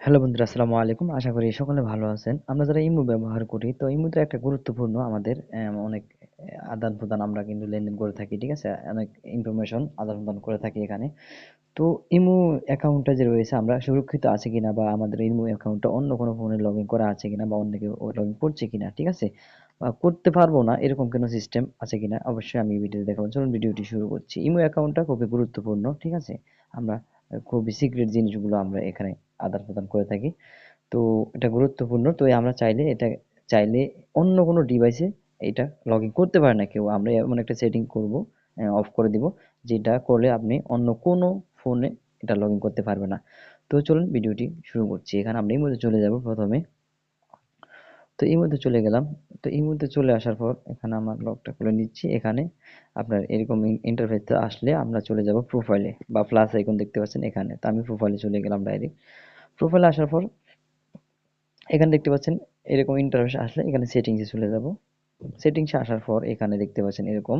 Hello বন্ধুরা, আসসালামু আলাইকুম। আশা করি সকলে ভালো আছেন। আমরা যারা ইমো ব্যবহার করি, তো ইমোতে একটা গুরুত্বপূর্ণ আমাদের অনেক আদান প্রদান আমরা কিন্তু লেনদেন করে থাকি, ঠিক আছে? অনেক ইনফরমেশন আদান প্রদান করে থাকি এখানে। তো ইমো অ্যাকাউন্টটা যে রয়েছে, আমরা সুরক্ষিত আছে কিনা বা আমাদের ইমো অ্যাকাউন্টটা অন্য কোনো ফোনে লগ ইন করা আছে কিনা বা অন্য কেউ লগ ইন করছে কিনা, ঠিক আছে? বা করতে পারব না, এরকম কোনো সিস্টেম আছে কিনা, অবশ্যই আমি ভিডিওতে দেখাবো। চলুন ভিডিওটি শুরু করছি। ইমো অ্যাকাউন্টটা খুবই গুরুত্বপূর্ণ, ঠিক আছে? আমরা খুবই সিক্রেট জিনিসগুলো আমরা এখানে আদান প্রদান করে থাকি। তো এটা গুরুত্বপূর্ণ। তো আমরা চাইলে এটা, চাইলে অন্য কোনো এ এটা ইন করতে পারে না কেউ। আমরা এমন একটা সেটিং করব অফ করে দিব, যেটা করলে আপনি অন্য কোনো ফোনে এটা লগ ইন করতে পারবে না। তো চলুন ভিডিওটি শুরু করছি। এখানে আমরা এই মধ্যে চলে যাব প্রথমে। তো এই মধ্যে চলে গেলাম। তো এই মধ্যে চলে আসার পর এখানে আমার লকটা খুলে নিচ্ছি। এখানে আপনার এরকম ইন্টারফেস আসলে আমরা চলে যাব প্রোফাইলে বা প্লাস আইকন দেখতে পাচ্ছেন এখানে। তো আমি প্রোফাইলে চলে গেলাম ডাইরেক্ট প্রোফাইলে আসার পর এখানে দেখতে পাচ্ছেন এরকম ইন্টারফেস আসলে এখানে সেটিংসে চলে যাব। সেটিংসে আসার পর এখানে দেখতে পাচ্ছেন এরকম।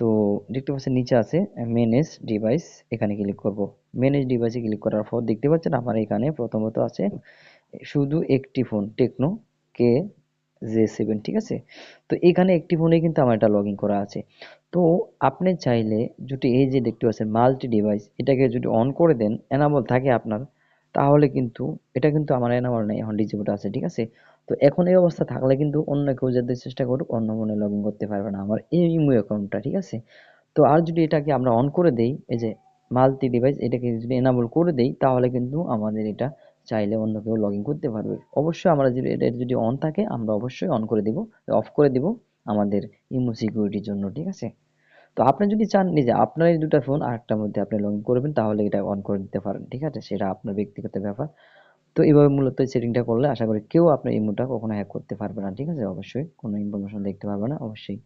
তো দেখতে পাচ্ছেন নিচে আছে ম্যানেজ ডিভাইস এখানে ক্লিক করব। ম্যানেজ ডিভাইসে ক্লিক করার পর দেখতে পাচ্ছেন আমার এখানে প্রথমত আছে শুধু একটি phone Tecno K J seven ঠিক আছে? তো এখানে একটি ফোনে কিন্তু আমার এটা লগ করা আছে। তো আপনি চাইলে যদি এই যে দেখতে পাচ্ছেন মাল্টি ডিভাইস এটাকে যদি অন করে দেন এনাবল থাকে আপনার, তাহলে কিন্তু এটা কিন্তু আমার এনাবল নাই, এখন ডিজেবল আছে, ঠিক আছে? তো এখন এই অবস্থা থাকলে কিন্তু অন্য কেউ যাতে চেষ্টা করুক, অন্য ফোনে লগ করতে পারবে না আমার এই ইমো অ্যাকাউন্টটা ঠিক আছে? তো আর যদি এটাকে আমরা অন করে দেই, এই যে মাল্টি ডিভাইস এটাকে যদি এনাবল করে দেই, তাহলে কিন্তু আমাদের এটা চাইলে অন্য কেউ লগ ইন করতে পারবে। অবশ্যই আমরা যদি এটা যদি অন থাকে, আমরা অবশ্যই অন করে দিব অফ করে দিব আমাদের ইমো সিকিউরিটির জন্য, ঠিক আছে? তো আপনি যদি চান নিজে, আপনার এই দুটা ফোন আরেকটার মধ্যে আপনি লগ করবেন, তাহলে এটা অন করে দিতে পারেন, ঠিক আছে? সেটা আপনার ব্যক্তিগত ব্যাপার। তো এইভাবে মূলত সেটিংটা করলে আশা করি কেউ আপনার ইমোটা কখনো হ্যাক করতে পারবে না, ঠিক আছে? অবশ্যই কোনো ইনফরমেশন দেখতে পারবে না, অবশ্যই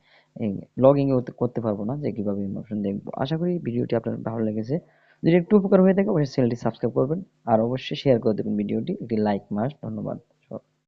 লগ ইন করতে পারব না যে কীভাবে ইনফরমেশন দেখব। আশা করি ভিডিওটি আপনার ভালো লেগেছে। যদি একটু উপকার হয়ে থাকে, অবশ্যই চ্যানেলটি সাবস্ক্রাইব করবেন। আর অবশ্যই শেয়ার করে দেবেন ভিডিওটি। একটি লাইক মাস্ট ধন্যবাদ।